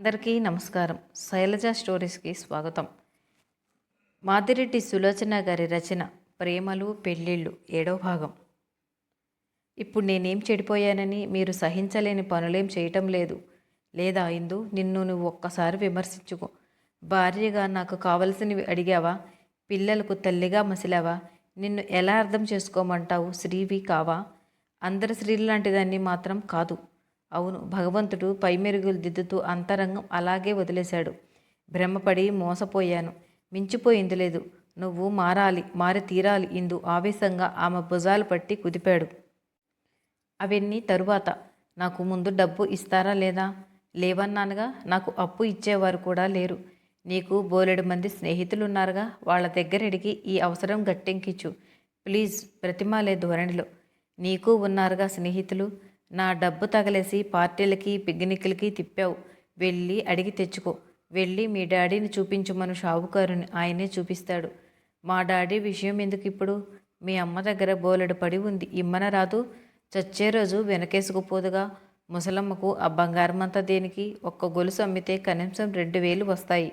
అందరికీ నమస్కారం. శైలజ స్టోరీస్కి స్వాగతం. మాదిరెడ్డి సులోచన గారి రచన ప్రేమలు పెళ్ళిళ్ళు ఏడో భాగం. ఇప్పుడు నేనేం చెడిపోయానని మీరు సహించలేని పనులేం చేయటం లేదు. లేదా ఇందు? నిన్ను నువ్వు ఒక్కసారి విమర్శించుకో. భార్యగా నాకు కావలసినవి అడిగావా? పిల్లలకు తల్లిగా మసిలావా? నిన్ను ఎలా అర్థం చేసుకోమంటావు? శ్రీవి కావా? అందరి స్త్రీలు లాంటిదాన్ని మాత్రం కాదు. అవును భగవంతుడు పైమెరుగులు దిద్దుతూ అంతరంగం అలాగే వదిలేశాడు. భ్రమపడి మోసపోయాను. మించిపోయింది లేదు నువ్వు మారాలి మారి తీరాలి ఇందు ఆవేశంగా ఆమె భుజాలు పట్టి కుదిపాడు. అవన్నీ తరువాత. నాకు ముందు డబ్బు ఇస్తారా లేదా? లేవన్నానుగా. నాకు అప్పు ఇచ్చేవారు కూడా లేరు. నీకు బోలెడు మంది స్నేహితులున్నారుగా. వాళ్ళ దగ్గరడిగి ఈ అవసరం గట్టెంకిచ్చు. ప్లీజ్ ప్రతిమాలే ధోరణిలో నీకు ఉన్నారుగా స్నేహితులు? నా డబ్బు తగలేసి పార్టీలకి పిక్నిక్లకి తిప్పావు. వెళ్ళి అడిగి తెచ్చుకో. వెళ్ళి మీ డాడీని చూపించమను షావుకారుని ఆయనే చూపిస్తాడు. మా డాడీ విషయం ఎందుకు ఇప్పుడు? మీ అమ్మ దగ్గర బోలెడు పడి ఉంది. ఇమ్మన రాదు. చచ్చే రోజు వెనకేసుకుపోదుగా. ముసలమ్మకు ఆ బంగారమంతా దేనికి? ఒక్క గొలుసు అమ్మితే కనీసం రెండు వేలు వస్తాయి.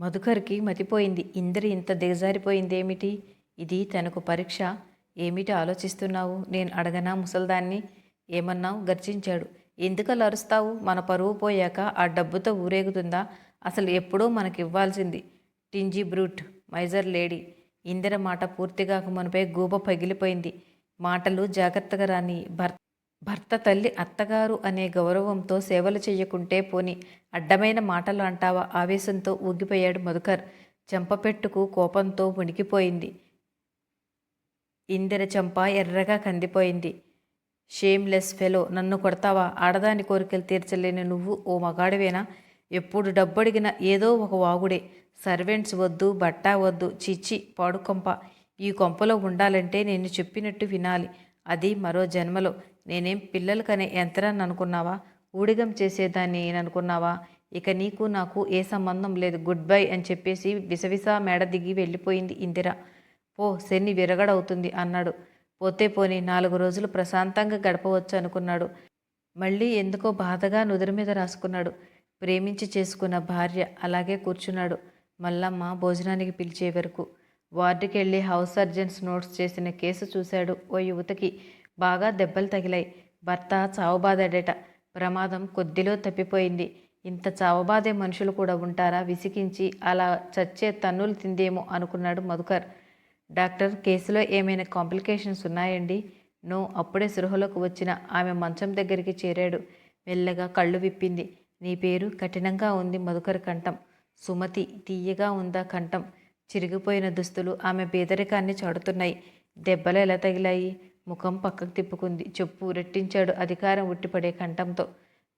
మధుకర్కి మతిపోయింది. ఇందరి ఇంత దిగజారిపోయిందేమిటి? ఇది తనకు పరీక్ష. ఏమిటి ఆలోచిస్తున్నావు? నేను అడగనా ముసల్దాన్ని? ఏమన్నావు గర్జించాడు. ఎందుకలా అరుస్తావు? మన పరువు పోయాక ఆ డబ్బుతో ఊరేగుతుందా? అసలు ఎప్పుడూ మనకి ఇవ్వాల్సింది టింజీ బ్రూట్ మైజర్ లేడీ. ఇందిర మాట పూర్తిగా మనపై గూబ పగిలిపోయింది. మాటలు జాగ్రత్తగా రాని భర్త భర్త తల్లి అత్తగారు అనే గౌరవంతో సేవలు చేయకుంటే పోని అడ్డమైన మాటలు అంటావా? ఆవేశంతో ఊగిపోయాడు మధుకర్. చెంపపెట్టుకు కోపంతో మునిగిపోయింది. ఇందిర చెంప ఎర్రగా కందిపోయింది. షేమ్లెస్ ఫెలో నన్ను కొడతావా? ఆడదాని కోరికలు తీర్చలేని నువ్వు ఓ మగాడివేనా? ఎప్పుడు డబ్బడిగిన ఏదో ఒక వాగుడే. సర్వెంట్స్ వద్దు బట్టా వద్దు చిచ్చి పాడుకొంప. ఈ కొంపలో ఉండాలంటే నేను చెప్పినట్టు వినాలి. అది మరో జన్మలో. నేనేం పిల్లలు కనే యంత్రాన్ని అనుకున్నావా? ఊడిగం చేసేదాన్ని అనుకున్నావా ఇక నీకు నాకు ఏ సంబంధం లేదు. గుడ్ బై అని చెప్పేసి విసవిసా మేడ దిగి వెళ్ళిపోయింది ఇందిర. పో శని విరగడవుతుంది అన్నాడు. పోతే పోని నాలుగు రోజులు ప్రశాంతంగా గడపవచ్చు అనుకున్నాడు. మళ్ళీ ఎందుకో బాధగా నుదురు మీద రాసుకున్నాడు. ప్రేమించి చేసుకున్న భార్య అలాగే కూర్చున్నాడు. మల్లమ్మ భోజనానికి పిలిచే వరకు. వార్డుకి వెళ్ళి హౌస్ సర్జన్స్ నోట్స్ చేసిన కేసు చూశాడు. ఓ యువతకి బాగా దెబ్బలు తగిలాయి. భర్త చావుబాదాడట. ప్రమాదం కొద్దిలో తప్పిపోయింది. ఇంత చావబాదే మనుషులు కూడా ఉంటారా? విసిగించి అలా చచ్చే తన్నులు తిందేమో అనుకున్నాడు మధుకర్. డాక్టర్ కేసులో ఏమైనా కాంప్లికేషన్స్ ఉన్నాయండి? నో అప్పుడే సృహలోకి వచ్చిన ఆమె మంచం దగ్గరికి చేరాడు. మెల్లగా కళ్ళు విప్పింది. నీ పేరు కఠినంగా ఉంది మధుకర్ కంఠం. సుమతి తీయగా ఉందా కంఠం. చిరిగిపోయిన దుస్తులు ఆమె పేదరికాన్ని చాడుతున్నాయి దెబ్బలు ఎలా తగిలాయి? ముఖం పక్కకు తిప్పుకుంది. చెప్పు రెట్టించాడు అధికారం ఉట్టిపడే కంఠంతో.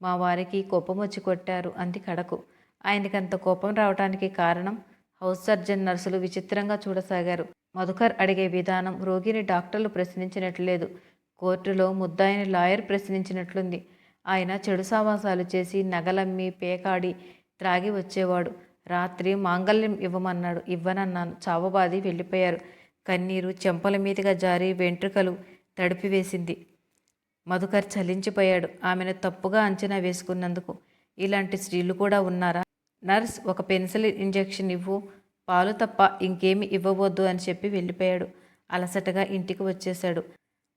మా వారికి కోపం వచ్చి కొట్టారు అంది కడకు. ఆయనకంత కోపం రావడానికి కారణం? హౌస్ సర్జన్ నర్సులు విచిత్రంగా చూడసాగారు. మధుకర్ అడిగే విధానం రోగిని డాక్టర్లు ప్రశ్నించినట్లు లేదు కోర్టులో ముద్దాయిని లాయర్ ప్రశ్నించినట్లుంది. ఆయన చెడు సావాసాలు చేసి నగలమ్మి పేకాడి త్రాగి వచ్చేవాడు. రాత్రి మాంగళ్యం ఇవ్వమన్నాడు. ఇవ్వనన్నాను. చావబాది వెళ్ళిపోయారు. కన్నీరు చెంపల మీదుగా జారి వెంట్రుకలు తడిపివేసింది. మధుకర్ చలించిపోయాడు. ఆమెను తప్పుగా అంచనా వేసుకున్నందుకు. ఇలాంటి స్త్రీలు కూడా ఉన్నారా? నర్స్ ఒక పెన్సిల్ ఇంజెక్షన్ ఇవ్వు. పాలు తప్ప ఇంకేమి ఇవ్వవద్దు అని చెప్పి వెళ్ళిపోయాడు. అలసటగా ఇంటికి వచ్చేశాడు.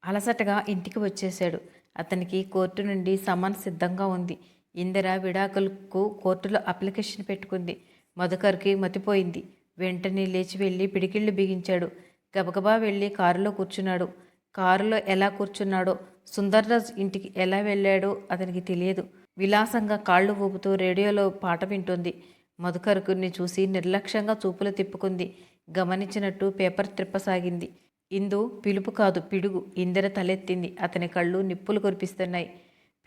అలసటగా ఇంటికి వచ్చేశాడు. అతనికి కోర్టు నుండి సమన్ సిద్ధంగా ఉంది. ఇందిర విడాకులకు కోర్టులో అప్లికేషన్ పెట్టుకుంది. మధుకర్కి మతిపోయింది. వెంటనే లేచి వెళ్ళి పిడికిళ్ళు బిగించాడు. గబగబా వెళ్ళి కారులో కూర్చున్నాడు. కారులో ఎలా కూర్చున్నాడో సుందర్రాజ్ ఇంటికి ఎలా వెళ్ళాడో అతనికి తెలియదు. విలాసంగా కాళ్ళు ఊపుతూ రేడియోలో పాట వింటుంది. మధుకరుకుని చూసి నిర్లక్ష్యంగా చూపులు తిప్పుకుంది. గమనించినట్టు పేపర్ త్రిప్పసాగింది. ఇందు పిలుపు కాదు పిడుగు. ఇందిర తలెత్తింది. అతని కళ్ళు నిప్పులు కురిపిస్తున్నాయి.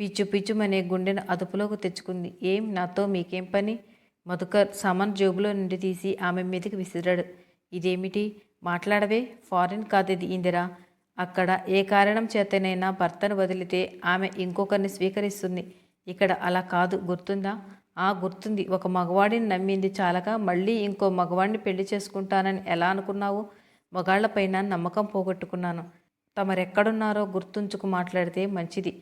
పిచ్చు పిచ్చుమనే గుండెను అదుపులోకి తెచ్చుకుంది. ఏం? నాతో మీకేం పని? మధుకర్ సమన్ జేబులో నుండి తీసి ఆమె మీదకి విసిరాడు. ఇదేమిటి? మాట్లాడవే? ఫారిన్ కాదేది ఇందిరా? అక్కడ ఏ కారణం చేతనైనా భర్తను వదిలితే ఆమె ఇంకొకరిని స్వీకరిస్తుంది. ఇక్కడ అలా కాదు గుర్తుందా? ఆ గుర్తుంది. ఒక మగవాడిని నమ్మింది చాలక మళ్ళీ ఇంకో మగవాడిని పెళ్ళి చేసుకుంటానని ఎలా అనుకున్నావు? మగాళ్ళపైన నమ్మకం పోగొట్టుకున్నాను. తమరెక్కడున్నారో గుర్తుంచుకు మాట్లాడితే మంచిది.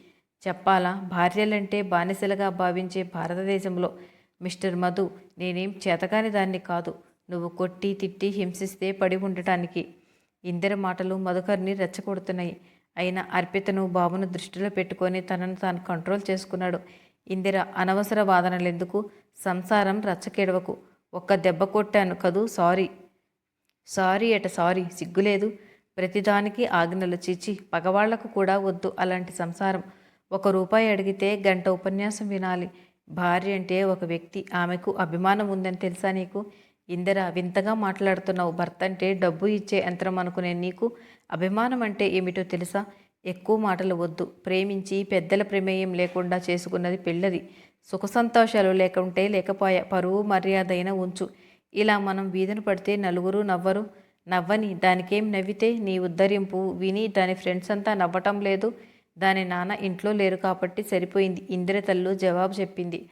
చెప్పాలా? భార్యలంటే బానిసలుగా భావించే భారతదేశంలో. మిస్టర్ మధు నేనేం చేతకాని దాన్ని కాదు. నువ్వు కొట్టి తిట్టి హింసిస్తే పడి ఉండటానికి. ఇందరి మాటలు మధుకర్ని రెచ్చగొడుతున్నాయి. అయిన అర్పితను బాబును దృష్టిలో పెట్టుకొని తనను తాను కంట్రోల్ చేసుకున్నాడు. ఇందిర అనవసర వాదనలెందుకు? సంసారం రచ్చకెడవకు. ఒక్క దెబ్బ కొట్టాను కదూ? సారీ. సారీ అట సారీ. సిగ్గులేదు. ప్రతిదానికి ఆజ్ఞలు చీచి పగవాళ్ళకు కూడా వద్దు అలాంటి సంసారం. ఒక రూపాయి అడిగితే గంట ఉపన్యాసం వినాలి. భార్య అంటే ఒక వ్యక్తి. ఆమెకు అభిమానం ఉందని తెలుసా నీకు? ఇందిర వింతగా మాట్లాడుతున్నావు. భర్త అంటే డబ్బు ఇచ్చే యంత్రం అనుకునే నీకు? అభిమానం అంటే ఏమిటో తెలుసా? ఎక్కువ మాటలు వద్దు. ప్రేమించి పెద్దల ప్రమేయం లేకుండా చేసుకున్నది పెళ్ళది. సుఖ సంతోషాలు లేకుంటే లేకపోయా పరువు మర్యాద అయినా ఉంచు. ఇలా మనం వీధిన పడితే నలుగురు నవ్వరు. నవ్వని దానికేం నవ్వితే? నీ ఉద్ధరింపు విని దాని ఫ్రెండ్స్ అంతా నవ్వటం లేదు. దాని నాన్న ఇంట్లో లేరు కాబట్టి సరిపోయింది. ఇందిర తల్లు జవాబు చెప్పింది.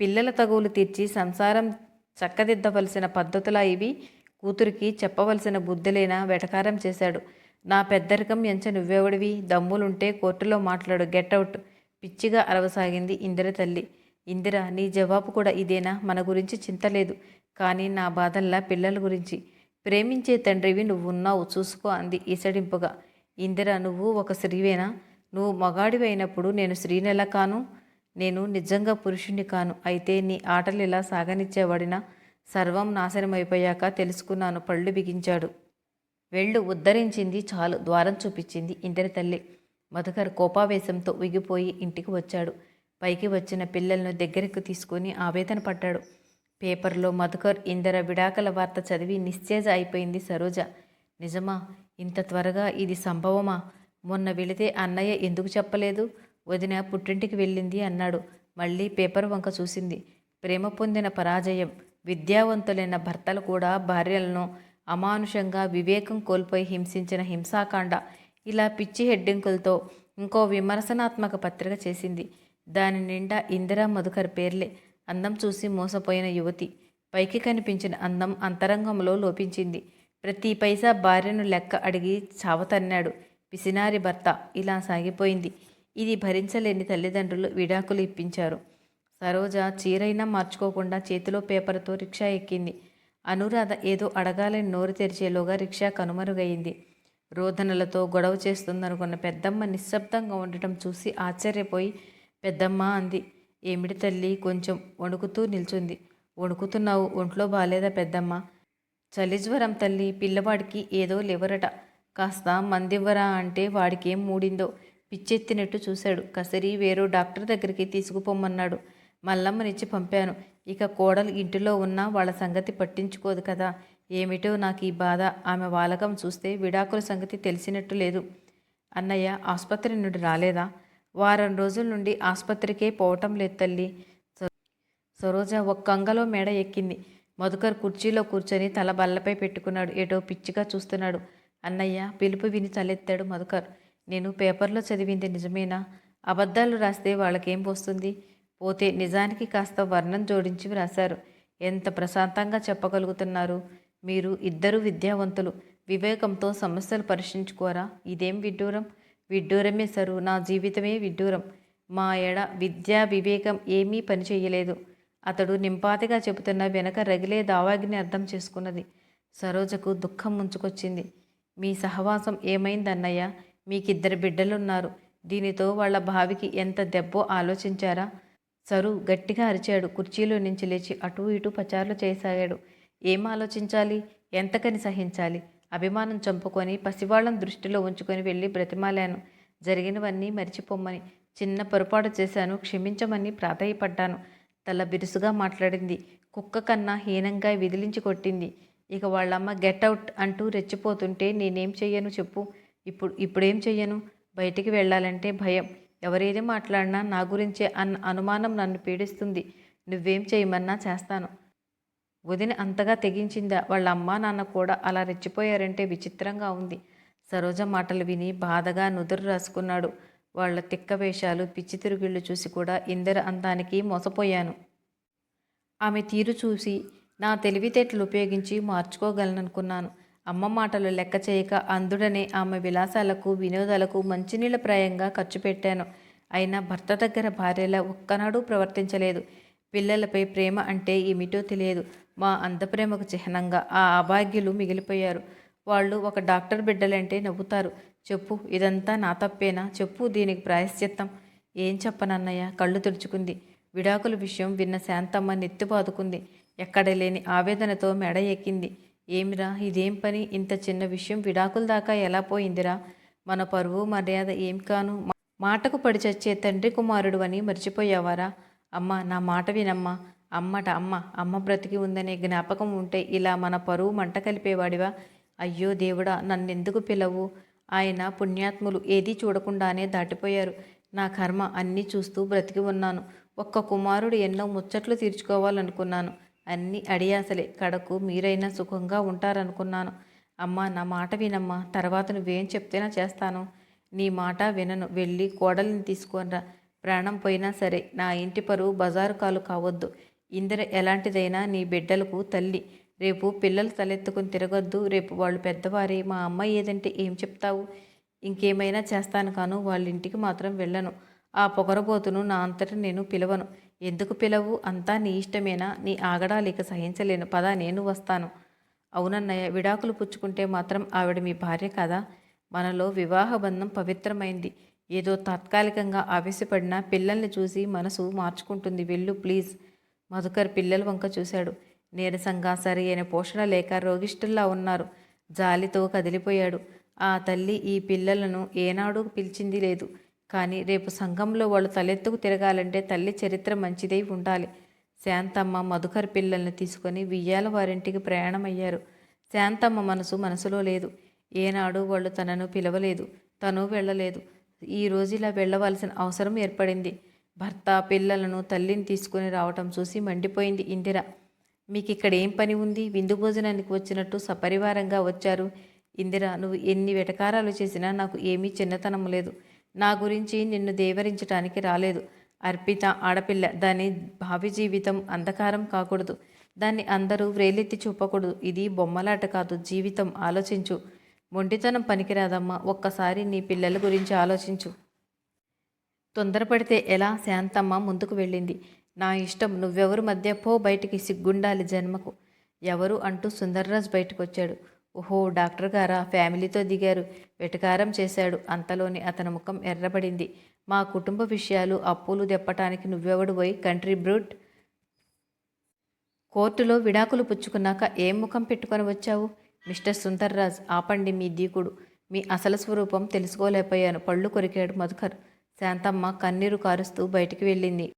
పిల్లల తగువులు తీర్చి సంసారం చక్కదిద్దవలసిన పద్ధతులా ఇవి. కూతురికి చెప్పవలసిన బుద్ధిలేనా వెటకారం చేశాడు. నా పెద్దరికం ఎంచ నువ్వెవడివి? దమ్ములుంటే కోర్టులో మాట్లాడు. గెట్అవుట్ పిచ్చిగా అరవసాగింది ఇందిర తల్లి. ఇందిర నీ జవాబు కూడా ఇదేనా? మన గురించి చింతలేదు కానీ నా బాధల్లా పిల్లల గురించి. ప్రేమించే తండ్రివి నువ్వు ఉన్నావు చూసుకో అంది ఈసడింపుగా ఇందిర నువ్వు ఒక స్త్రీవేనా? నువ్వు మగాడివి అయినప్పుడు నేను స్త్రీనెలా కాను? నేను నిజంగా పురుషుణ్ణి కాను. అయితే నీ ఆటలు ఇలా సాగనిచ్చేవాడినా? సర్వం నాశనమైపోయాక తెలుసుకున్నాను. పళ్ళు బిగించాడు. వెళ్ళు ఉద్ధరించింది చాలు. ద్వారం చూపించింది ఇంటిని తల్లి. మధుకర్ కోపావేశంతో ఉగిపోయి ఇంటికి వచ్చాడు. పైకి వచ్చిన పిల్లలను దగ్గరకు తీసుకొని ఆవేదన పడ్డాడు. పేపర్లో మధుకర్ ఇందర విడాకల వార్త చదివి నిశ్చేజ అయిపోయింది సరోజ. నిజమా? ఇంత త్వరగా ఇది సంభవమా? మొన్న వెళితే అన్నయ్య ఎందుకు చెప్పలేదు? వదిన పుట్టింటికి వెళ్ళింది అన్నాడు. మళ్ళీ పేపర్ వంక చూసింది. ప్రేమ పొందిన పరాజయం. విద్యావంతులైన భర్తలు కూడా భార్యలను అమానుషంగా వివేకం కోల్పోయి హింసించిన హింసాకాండ ఇలా పిచ్చి హెడ్డింకులతో ఇంకో విమర్శనాత్మక పత్రిక చేసింది. దాని నిండా ఇందిరా మధుకర్ పేర్లే. అందం చూసి మోసపోయిన యువతి పైకి కనిపించిన అందం అంతరంగంలో లోపించింది. ప్రతి పైసా భార్యను లెక్క అడిగి చావతన్నాడు. పిసినారి భర్త ఇలా సాగిపోయింది. ఇది భరించలేని తల్లిదండ్రులు విడాకులు ఇప్పించారు. సరోజ చీరైనా మార్చుకోకుండా చేతిలో పేపర్తో రిక్షా ఎక్కింది. అనురాధ ఏదో అడగాలని నోరు తెరిచేలోగా రిక్షా కనుమరుగయింది రోదనలతో గొడవ చేస్తుందనుకున్న పెద్దమ్మ నిశ్శబ్దంగా ఉండటం చూసి ఆశ్చర్యపోయి పెద్దమ్మ అంది. ఏమిటి తల్లి కొంచెం వణుకుతూ నిల్చుంది. వణుకుతున్నావు ఒంట్లో బాలేదా పెద్దమ్మ? చలి జ్వరం తల్లి పిల్లవాడికి ఏదో లేవరట. కాస్త మందివ్వరా అంటే వాడికేం మూడిందో. పిచ్చెత్తినట్టు చూశాడు. కసరి వేరో డాక్టర్ దగ్గరికి తీసుకుపోమన్నాడు మల్లమ్మనిచ్చి పంపాను. ఇక కోడలు ఇంటిలో ఉన్నా వాళ్ళ సంగతి పట్టించుకోదు కదా. ఏమిటో నాకు ఈ బాధ. ఆమె వాలకం చూస్తే విడాకుల సంగతి తెలిసినట్టు లేదు. అన్నయ్య ఆసుపత్రి నుండి రాలేదా? వారం రోజుల నుండి ఆసుపత్రికే పోవటం లేదు తల్లి. సరోజ ఒక్క అంగలో మేడ ఎక్కింది. మధుకర్ కుర్చీలో కూర్చొని తల బల్లపై పెట్టుకున్నాడు. ఏటో పిచ్చిగా చూస్తున్నాడు. అన్నయ్య పిలుపు విని తలెత్తాడు మధుకర్. నేను పేపర్లో చదివింది నిజమేనా? అబద్ధాలు రాస్తే వాళ్ళకేం వస్తుంది? పోతే నిజానికి కాస్త వర్ణం జోడించి వ్రాశారు. ఎంత ప్రశాంతంగా చెప్పగలుగుతున్నారు? మీరు ఇద్దరు విద్యావంతులు. వివేకంతో సమస్యలు పరిశీలించుకోరా ఇదేం విడ్డూరం? విడ్డూరమే సరు. నా జీవితమే విడ్డూరం. మా ఎడ విద్యా వివేకం ఏమీ పనిచేయలేదు అతడు నింపాతిగా చెబుతున్న వెనక రగిలే దావాగిని అర్థం చేసుకున్నది. సరోజకు దుఃఖం ముంచుకొచ్చింది. మీ సహవాసం ఏమైందన్నయ్య? మీకిద్దరు బిడ్డలున్నారు. దీనితో వాళ్ళ భావికి ఎంత దెబ్బో ఆలోచించారా? సరు గట్టిగా అరిచాడు. కుర్చీలో నుంచి లేచి అటూ ఇటూ పచారులు చేయసాగాడు. ఏం ఆలోచించాలి? ఎంతకని సహించాలి? అభిమానం చంపుకొని పసివాళ్ళం దృష్టిలో ఉంచుకొని వెళ్ళి బ్రతిమాలాను. జరిగినవన్నీ మరిచిపోమ్మని చిన్న పొరపాటు చేశాను క్షమించమని ప్రాధాయపడ్డాను. తల బిరుసుగా మాట్లాడింది. కుక్క కన్నా హీనంగా విదిలించి కొట్టింది. ఇక వాళ్ళమ్మ గెట్అవుట్ అంటూ రెచ్చిపోతుంటే నేనేం చెయ్యను చెప్పు. ఇప్పుడు ఇప్పుడేం చెయ్యను? బయటికి వెళ్ళాలంటే భయం. ఎవరేది మాట్లాడినా నా గురించే అన్న అనుమానం నన్ను పీడిస్తుంది. నువ్వేం చేయమన్నా చేస్తాను. వదిన అంతగా తెగించిందా? వాళ్ళ అమ్మా నాన్న కూడా అలా రెచ్చిపోయారంటే విచిత్రంగా ఉంది. సరోజ మాటలు విని బాధగా నుదురు రాసుకున్నాడు. వాళ్ళ తిక్క వేషాలు పిచ్చి తిరుగుళ్ళు చూసి కూడా ఇందర అందానికి మోసపోయాను. ఆమె తీరు చూసి నా తెలివితేటలు ఉపయోగించి మార్చుకోగలననుకున్నాను. అమ్మ మాటలు లెక్క చేయక అందుడనే ఆమె విలాసాలకు వినోదాలకు మంచినీళ్ళ ప్రాయంగా ఖర్చు పెట్టాను. అయినా భర్త దగ్గర భార్యలా ఒక్కనాడు ప్రవర్తించలేదు. పిల్లలపై ప్రేమ అంటే ఏమిటో తెలియదు. మా అందప్రేమకు చిహ్నంగా ఆ అభాగ్యులు మిగిలిపోయారు. వాళ్ళు ఒక డాక్టర్ బిడ్డలంటే నవ్వుతారు. చెప్పు ఇదంతా నా తప్పేనా? చెప్పు దీనికి ప్రాయశ్చిత్తం. ఏం చెప్పనన్నయ్య? కళ్ళు తుడుచుకుంది. విడాకుల విషయం విన్న శాంతమ్మ నెత్తి బాదుకుంది. ఎక్కడ లేని ఆవేదనతో మెడ ఎక్కింది ఏమిరా? ఇదేం పని? ఇంత చిన్న విషయం విడాకుల దాకా ఎలా పోయిందిరా? మన పరువు మర్యాద ఏం కాను? మాటకు పడి చచ్చే తండ్రి కుమారుడు అని మర్చిపోయావారా? అమ్మ నా మాట వినమ్మా. అమ్మట అమ్మ అమ్మ బ్రతికి ఉందనే జ్ఞాపకం ఉంటే ఇలా మన పరువు మంట కలిపేవాడివా? అయ్యో దేవుడా నన్నెందుకు పిలవు? ఆయన పుణ్యాత్ములు ఏదీ చూడకుండానే దాటిపోయారు. నా కర్మ అన్నీ చూస్తూ బ్రతికి ఉన్నాను. ఒక్క కుమారుడు ఎన్నో ముచ్చట్లు తీర్చుకోవాలనుకున్నాను. అన్ని అడియాసలే. కడకు మీరైనా సుఖంగా ఉంటారనుకున్నాను. అమ్మా నా మాట వినమ్మా. తర్వాత నువ్వేం చెప్తేనా చేస్తాను. నీ మాట వినను. వెళ్ళి కోడలిని తీసుకొనిరా. ప్రాణం పోయినా సరే నా ఇంటి పరువు బజారు కాలు కావద్దు. ఇందిర ఎలాంటిదైనా నీ బిడ్డలకు తల్లి. రేపు పిల్లలు తలెత్తుకుని తిరగొద్దు. రేపు వాళ్ళు పెద్దవారే. మా అమ్మ ఏదంటే ఏం చెప్తావు? ఇంకేమైనా చేస్తాను కాను వాళ్ళ ఇంటికి మాత్రం వెళ్ళను. ఆ పొగరబోతును నా అంతట నేను పిలవను. ఎందుకు పిలవు? అంతా నీ ఇష్టమేనా? నీ ఆగడాలిక సహించలేను. పద నేను వస్తాను. అవునన్నయ్య విడాకులు పుచ్చుకుంటే మాత్రం ఆవిడ మీ భార్య కదా? మనలో వివాహ బంధం పవిత్రమైంది. ఏదో తాత్కాలికంగా ఆవేశపడినా పిల్లల్ని చూసి మనసు మార్చుకుంటుంది. వెళ్ళు ప్లీజ్. మధుకర్ పిల్లల వంక చూశాడు. నీరసంగా సరి అయిన పోషణ లేక రోగిష్ఠుల్లా ఉన్నారు. జాలితో కదిలిపోయాడు. ఆ తల్లి ఈ పిల్లలను ఏనాడు పిలిచింది లేదు. కానీ రేపు సంఘంలో వాళ్ళు తలెత్తుకు తిరగాలంటే తల్లి చరిత్ర మంచిదై ఉండాలి. శాంతమ్మ మధుకర్ పిల్లల్ని తీసుకొని వియ్యాల వారింటికి ప్రయాణమయ్యారు. శాంతమ్మ మనసు మనసులో లేదు. ఏనాడు వాళ్ళు తనను పిలవలేదు. తను వెళ్ళలేదు. ఈ రోజు ఇలా వెళ్ళవలసిన అవసరం ఏర్పడింది. భర్త పిల్లలను తల్లిని తీసుకుని రావటం చూసి మండిపోయింది ఇందిర. మీకు ఇక్కడ ఏం పని ఉంది? విందు భోజనానికి వచ్చినట్టు సపరివారంగా వచ్చారు. ఇందిర నువ్వు ఎన్ని వెటకారాలు చేసినా నాకు ఏమీ చిన్నతనం లేదు. నా గురించి నిన్ను దేవరించటానికి రాలేదు. అర్పిత ఆడపిల్ల దాని భావి జీవితం అంధకారం కాకూడదు. దాన్ని అందరూ వ్రేలెత్తి చూపకూడదు. ఇది బొమ్మలాట కాదు జీవితం. ఆలోచించు. మొండితనం పనికిరాదమ్మా. ఒక్కసారి నీ పిల్లల గురించి ఆలోచించు. తొందరపడితే ఎలా? శాంతమ్మ ముందుకు వెళ్ళింది. నా ఇష్టం నువ్వెవరు మధ్య పో బయటికి సిగ్గుండాలి జన్మకు. ఎవరు అంటూ సుందర్రాజ్ బయటకొచ్చాడు. ఓహో డాక్టర్ గారా? ఫ్యామిలీతో దిగారు. వెటకారం చేశాడు. అంతలోని అతని ముఖం ఎర్రబడింది. మా కుటుంబ విషయాలు అప్పులు దెప్పటానికి నువ్వెవడు పోయి కంట్రీ బ్రూట్? కోర్టులో విడాకులు పుచ్చుకున్నాక ఏం ముఖం పెట్టుకొని వచ్చావు? మిస్టర్ సుందర్రాజ్ ఆపండి మీ దీకుడు. మీ అసలు స్వరూపం తెలుసుకోలేకపోయాను. పళ్ళు కొరికాడు మధుకర్. శాంతమ్మ కన్నీరు కారుస్తూ బయటికి వెళ్ళింది.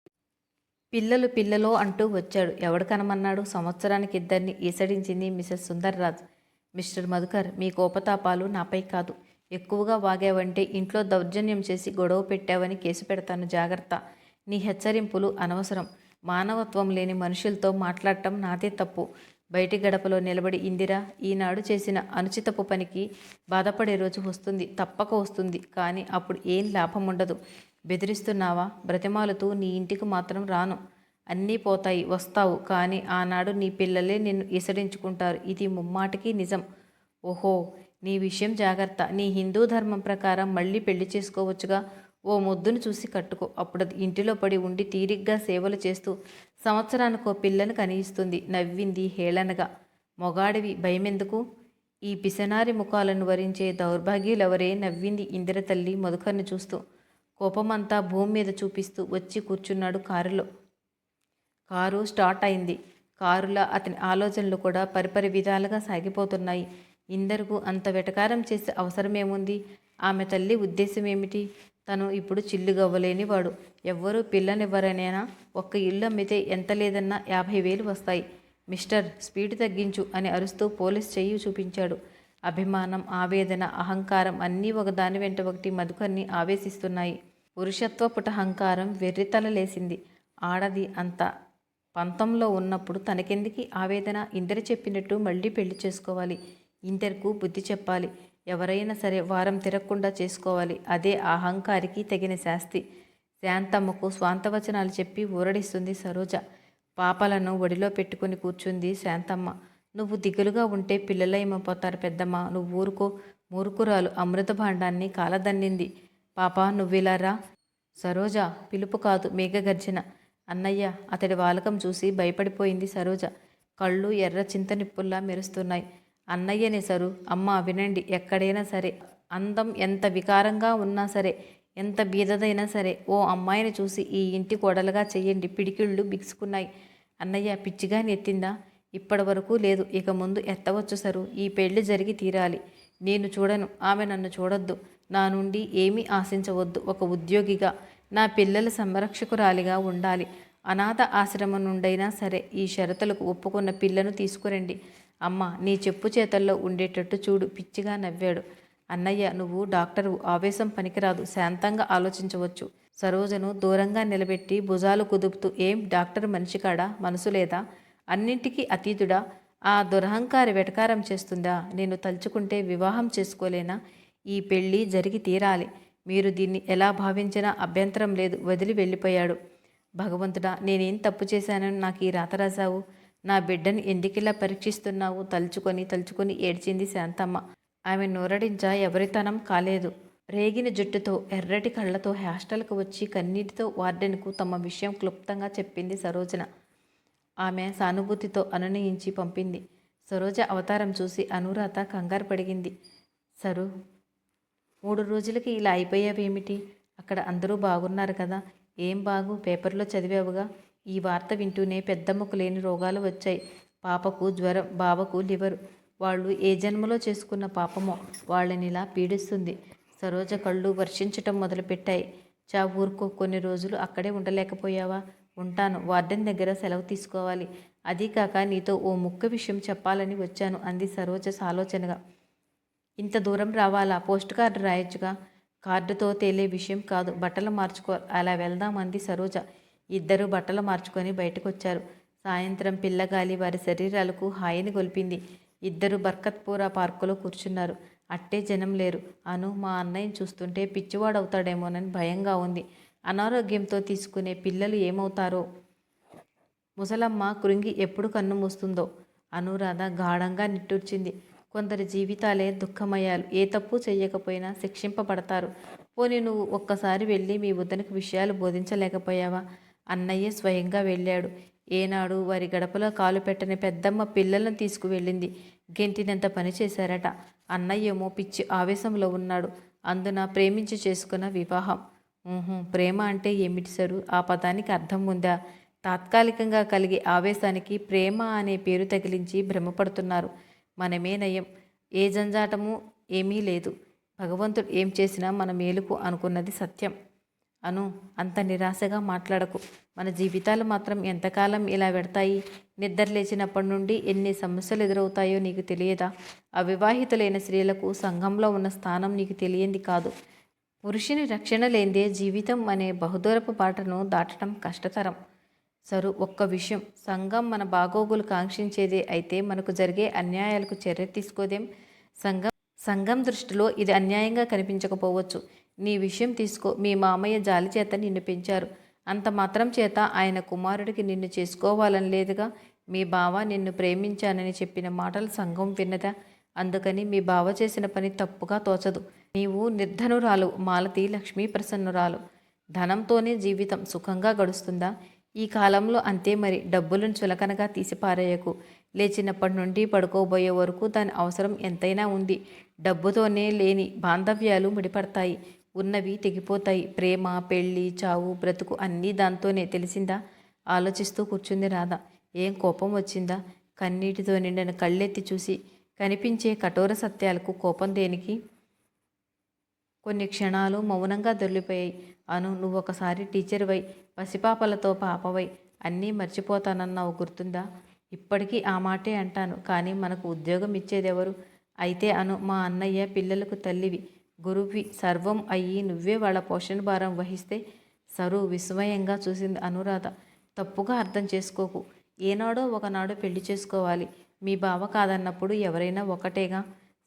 పిల్లలు పిల్లలో అంటూ వచ్చాడు. ఎవడు కనమన్నాడు? సంవత్సరానికి ఇద్దరిని ఈసడించింది మిసెస్ సుందర్రాజ్. మిస్టర్ మధుకర్ మీ కోపతాపాలు నాపై కాదు. ఎక్కువగా వాగావంటే ఇంట్లో దౌర్జన్యం చేసి గొడవ పెట్టావని కేసు పెడతాను జాగ్రత్త. నీ హెచ్చరింపులు అనవసరం. మానవత్వం లేని మనుషులతో మాట్లాడటం నాదే తప్పు. బయటి గడపలో నిలబడి ఇందిరా ఈనాడు చేసిన అనుచితపు పనికి బాధపడే రోజు వస్తుంది తప్పక వస్తుంది. కానీ అప్పుడు ఏం లాభం ఉండదు బెదిరిస్తున్నావా? బ్రతిమాలుతూ నీ ఇంటికి మాత్రం రాను. అన్నీ పోతాయి వస్తావు. కానీ ఆనాడు నీ పిల్లలే నిన్ను ఇసడించుకుంటారు. ఇది ముమ్మాటికి నిజం. ఓహో నీ విషయం జాగ్రత్త. నీ హిందూ ధర్మం ప్రకారం మళ్ళీ పెళ్ళి చేసుకోవచ్చుగా. ఓ ముద్దును చూసి కట్టుకో. అప్పుడు ఇంటిలో పడి ఉండి తీరిగ్గా సేవలు చేస్తూ సంవత్సరానికో పిల్లను కనియిస్తుంది. నవ్వింది హేళనగా. మొగాడివి భయమెందుకు? ఈ పిసనారి ముఖాలను వరించే దౌర్భాగ్యులెవరే? నవ్వింది ఇందిర తల్లి మధుకర్ని చూస్తూ. కోపమంతా భూమి మీద చూపిస్తూ వచ్చి కూర్చున్నాడు కారులో. కారు స్టార్ట్ అయింది. కారులో అతని ఆలోచనలు కూడా పరిపరి విధాలుగా సాగిపోతున్నాయి. ఇందరకు అంత వెటకారం చేసే అవసరమేముంది? ఆమె తల్లి ఉద్దేశం ఏమిటి తను ఇప్పుడు చిల్లుగవ్వలేని వాడు ఎవ్వరూ పిల్లనివ్వరనైనా? ఒక్క ఇల్లు అమ్మితే ఎంత లేదన్నా యాభై వేలు వస్తాయి. మిస్టర్ స్పీడ్ తగ్గించు అని అరుస్తూ పోలీస్ చెయ్యి చూపించాడు. అభిమానం ఆవేదన అహంకారం అన్నీ ఒకదాని వెంట ఒకటి మధుకర్ని ఆవేశిస్తున్నాయి. పురుషత్వపుట అహంకారం వెర్రితలలేసింది ఆడది అంత పంతంలో ఉన్నప్పుడు తనకెందుకు ఆవేదన? ఇందరి చెప్పినట్టు మళ్ళీ పెళ్ళి చేసుకోవాలి. ఇందరికు బుద్ధి చెప్పాలి. ఎవరైనా సరే వారం తిరగకుండా చేసుకోవాలి. అదే అహంకారికి తగిన శాస్తి. శాంతమ్మకు స్వాంతవచనాలు చెప్పి ఊరడిస్తుంది సరోజ. పాపలను ఒడిలో పెట్టుకుని కూర్చుంది శాంతమ్మ. నువ్వు దిగులుగా ఉంటే పిల్లలేమైపోతారు పెద్దమ్మ? నువ్వు ఊరుకో. మూరుకురాలు అమృత భాండాన్ని కాలదన్నింది. పాప నువ్విలారా సరోజ పిలుపు కాదు మేఘగర్జన. అన్నయ్య అతడి వాలకం చూసి భయపడిపోయింది సరోజ. కళ్ళు ఎర్ర చింతనిప్పుల్లా మెరుస్తున్నాయి. అన్నయ్యనే సరు అమ్మ వినండి ఎక్కడైనా సరే. అందం ఎంత వికారంగా ఉన్నా సరే ఎంత బీదదైనా సరే ఓ అమ్మాయిని చూసి ఈ ఇంటి కోడలుగా చెయ్యండి పిడికిళ్ళు బిగుసుకున్నాయి. అన్నయ్య పిచ్చిగా నెత్తిందా? ఇప్పటి వరకు లేదు ఇక ముందు ఎత్తవచ్చు సరు ఈ పెళ్ళి జరిగి తీరాలి. నేను చూడను ఆమె నన్ను చూడొద్దు. నా నుండి ఏమీ ఆశించవద్దు ఒక ఉద్యోగిగా. నా పిల్లల సంరక్షకురాలిగా ఉండాలి. అనాథ ఆశ్రమం నుండైనా సరే ఈ షరతులకు ఒప్పుకున్న పిల్లను తీసుకురండి. అమ్మ నీ చెప్పు చేతల్లో ఉండేటట్టు చూడు పిచ్చిగా నవ్వాడు. అన్నయ్య నువ్వు డాక్టరు ఆవేశం పనికిరాదు శాంతంగా ఆలోచించవచ్చు. సరోజను దూరంగా నిలబెట్టి భుజాలు కుదుపుతూ ఏం డాక్టర్ మనిషి కాడా? మనసు లేదా? అన్నింటికీ అతీతుడా? ఆ దురహంకారి వెటకారం చేస్తుందా? నేను తలుచుకుంటే వివాహం చేసుకోలేనా? ఈ పెళ్ళి జరిగి తీరాలి. మీరు దీన్ని ఎలా భావించినా అభ్యంతరం లేదు. వదిలి వెళ్ళిపోయాడు. భగవంతుడా నేనేం తప్పు చేశానని నాకు ఈ రాత రాశావు. నా బిడ్డను ఎందుకిలా పరీక్షిస్తున్నావు? తలుచుకొని తలుచుకొని ఏడ్చింది శాంతమ్మ. ఆమె నూరడించా ఎవరితనం కాలేదు. రేగిన జుట్టుతో ఎర్రటి కళ్ళతో హాస్టల్కు వచ్చి కన్నీటితో వార్డెన్కు తమ విషయం క్లుప్తంగా చెప్పింది సరోజన. ఆమె సానుభూతితో అనునయించి పంపింది. సరోజ అవతారం చూసి అనురాధ కంగారు పడిగింది. సరు మూడు రోజులకి ఇలా అయిపోయావేమిటి? అక్కడ అందరూ బాగున్నారు కదా. ఏం బాగు? పేపర్లో చదివావుగా. ఈ వార్త వింటూనే పెద్దమ్మకు లేని రోగాలు వచ్చాయి. పాపకు జ్వరం బావకు లివరు. వాళ్ళు ఏ జన్మలో చేసుకున్న పాపమో వాళ్ళని ఇలా పీడిస్తుంది. సరోజ కళ్ళు వర్షించటం మొదలుపెట్టాయి. చా ఊరుకో కొన్ని రోజులు అక్కడే ఉండలేకపోయావా? ఉంటాను వార్డెన్ దగ్గర సెలవు తీసుకోవాలి. అదీ కాక నీతో ఓ ముక్క విషయం చెప్పాలని వచ్చాను అంది సరోజ సాలోచనగా. ఇంత దూరం రావాలా? పోస్ట్ కార్డు రాయొచ్చుగా? కార్డుతో తేలే విషయం కాదు. బట్టలు మార్చుకో. అలా వెళ్దామంది సరోజ. ఇద్దరు బట్టలు మార్చుకొని బయటకు వచ్చారు సాయంత్రం పిల్లగాలి వారి శరీరాలకు హాయిని గొలిపింది. ఇద్దరు బర్కత్పూరా పార్కులో కూర్చున్నారు. అట్టే జనం లేరు. అను మా అన్నయ్యని చూస్తుంటే పిచ్చివాడవుతాడేమోనని భయంగా ఉంది. అనారోగ్యంతో తీసుకునే పిల్లలు ఏమవుతారో? ముసలమ్మ కృంగి ఎప్పుడు కన్ను మూస్తుందో? అనురాధ గాఢంగా నిట్టూర్చింది. కొందరి జీవితాలే దుఃఖమయాలు. ఏ తప్పు చేయకపోయినా శిక్షింపబడతారు. పోనీ నువ్వు ఒక్కసారి వెళ్ళి మీ వద్దనకు విషయాలు బోధించలేకపోయావా? అన్నయ్య స్వయంగా వెళ్ళాడు. ఏనాడు వారి గడపలో కాలు పెట్టని పెద్దమ్మ పిల్లలను తీసుకువెళ్ళింది. గెంటినంత పని చేశారట. అన్నయ్యేమో పిచ్చి ఆవేశంలో ఉన్నాడు. అందున ప్రేమించి చేసుకున్న వివాహం. ప్రేమ అంటే ఏమిటి సరు? ఆ పదానికి అర్థం ఉందా? తాత్కాలికంగా కలిగే ఆవేశానికి ప్రేమ అనే పేరు తగిలించి భ్రమపడుతున్నారు. మనమే నయం. ఏ జంజాటము ఏమీ లేదు. భగవంతుడు ఏం చేసినా మన మేలుకు అనుకున్నది సత్యం. అను అంత నిరాశగా మాట్లాడకు. మన జీవితాలు మాత్రం ఎంతకాలం ఇలా పెడతాయి నిద్ర లేచినప్పటి నుండి ఎన్ని సమస్యలు ఎదురవుతాయో నీకు తెలియదా? అవివాహితులైన స్త్రీలకు సంఘంలో ఉన్న స్థానం నీకు తెలియంది కాదు. పురుషుని రక్షణ లేనిదే జీవితం అనే బహుదూరపు బాటను దాటడం కష్టతరం. సరు ఒక్క విషయం. సంఘం మన బాగోగులు కాంక్షించేదే అయితే మనకు జరిగే అన్యాయాలకు చర్య తీసుకోదేం? సంఘం సంఘం దృష్టిలో ఇది అన్యాయంగా కనిపించకపోవచ్చు. నీ విషయం తీసుకో. మీ మామయ్య జాలి చేత నిన్ను పెంచారు. అంత మాత్రం చేత ఆయన కుమారుడికి నిన్ను చేసుకోవాలని లేదుగా? మీ బావ నిన్ను ప్రేమించానని చెప్పిన మాటలు సంఘం విన్నదా? అందుకని మీ బావ చేసిన పని తప్పుగా తోచదు. నీవు నిర్ధనురాలు. మాలతి లక్ష్మీ ప్రసన్నురాలు. ధనంతోనే జీవితం సుఖంగా గడుస్తుందా? ఈ కాలంలో అంతే మరి. డబ్బులను చులకనగా తీసి పారేయకు. లేచినప్పటి నుండి పడుకోబోయే వరకు దాని అవసరం ఎంతైనా ఉంది. డబ్బుతోనే లేని బాంధవ్యాలు ముడిపడతాయి. ఉన్నవి తెగిపోతాయి. ప్రేమ పెళ్ళి చావు బ్రతుకు అన్నీ దాంతోనే తెలిసిందా? ఆలోచిస్తూ కూర్చుంది రాధ. ఏం కోపం వచ్చిందా? కన్నీటితో నిండిన కళ్ళెత్తి చూసి కనిపించే కఠోర సత్యాలకు కోపం దేనికి? కొన్ని క్షణాలు మౌనంగా దొర్లిపోయాయి అను నువ్వు ఒకసారి టీచర్ వై పసిపాపలతో పాపవై అన్నీ మర్చిపోతానన్నావు గుర్తుందా? ఇప్పటికీ ఆ మాటే అంటాను కానీ మనకు ఉద్యోగం ఇచ్చేదెవరు? అయితే అను మా అన్నయ్య పిల్లలకు తల్లివి. గురువి సర్వం అయ్యి నువ్వే వాళ్ళ పోషణ భారం వహిస్తే సరు విస్మయంగా చూసింది అనురాధ. తప్పుగా అర్థం చేసుకోకు. ఏనాడో ఒకనాడు పెళ్ళి చేసుకోవాలి. మీ బావ కాదన్నప్పుడు ఎవరైనా ఒకటేగా?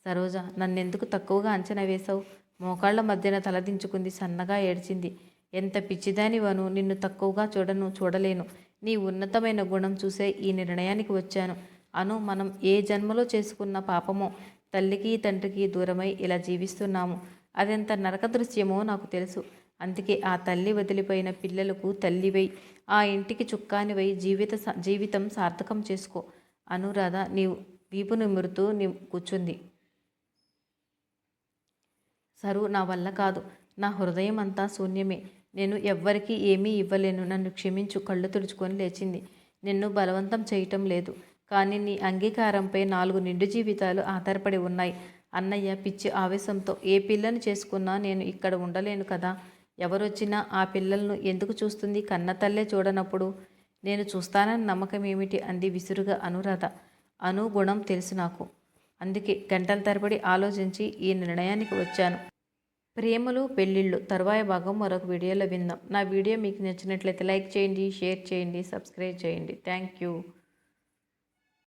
సరోజ నన్నెందుకు తక్కువగా అంచనా వేశావు? మోకాళ్ళ మధ్యన తలదించుకుంది సన్నగా ఏడ్చింది. ఎంత పిచ్చిదానివను నిన్ను తక్కువగా చూడను చూడలేను. నీ ఉన్నతమైన గుణం చూసే ఈ నిర్ణయానికి వచ్చాను. అను మనం ఏ జన్మలో చేసుకున్న పాపమో తల్లికి తండ్రికి దూరమై ఇలా జీవిస్తున్నాము. అదెంత నరక దృశ్యమో నాకు తెలుసు. అందుకే ఆ తల్లి వదిలిపోయిన పిల్లలకు తల్లివై ఆ ఇంటికి చుక్కానివై జీవిత స- జీవితం సార్థకం చేసుకో. అనురాధ నీవు వీపు నిమురుతూ నీ కూర్చుంది. సరు నా వల్ల కాదు. నా హృదయం అంతా శూన్యమే. నేను ఎవ్వరికీ ఏమీ ఇవ్వలేను. నన్ను క్షమించు. కళ్ళు తుడుచుకొని లేచింది. నిన్ను బలవంతం చేయటం లేదు. కానీ నీ అంగీకారంపై నాలుగు నిండు జీవితాలు ఆధారపడి ఉన్నాయి. అన్నయ్య పిచ్చి ఆవేశంతో ఏ పిల్లని చేసుకున్నా నేను ఇక్కడ ఉండలేను కదా? ఎవరొచ్చినా ఆ పిల్లలను ఎందుకు చూస్తుంది? కన్న తల్లే చూడనప్పుడు నేను చూస్తానని నమ్మకం ఏమిటి? అంది విసురుగా అనురాధ. అనుగుణం తెలుసు నాకు. అందుకే గంటల తరబడి ఆలోచించి ఈ నిర్ణయానికి వచ్చాను. ప్రేమలు పెళ్ళిళ్ళు. తరువాయ భాగం మరొక వీడియోలో విందాం. నా వీడియో మీకు నచ్చినట్లయితే లైక్ చేయండి షేర్ చేయండి సబ్స్క్రైబ్ చేయండి. Thank you.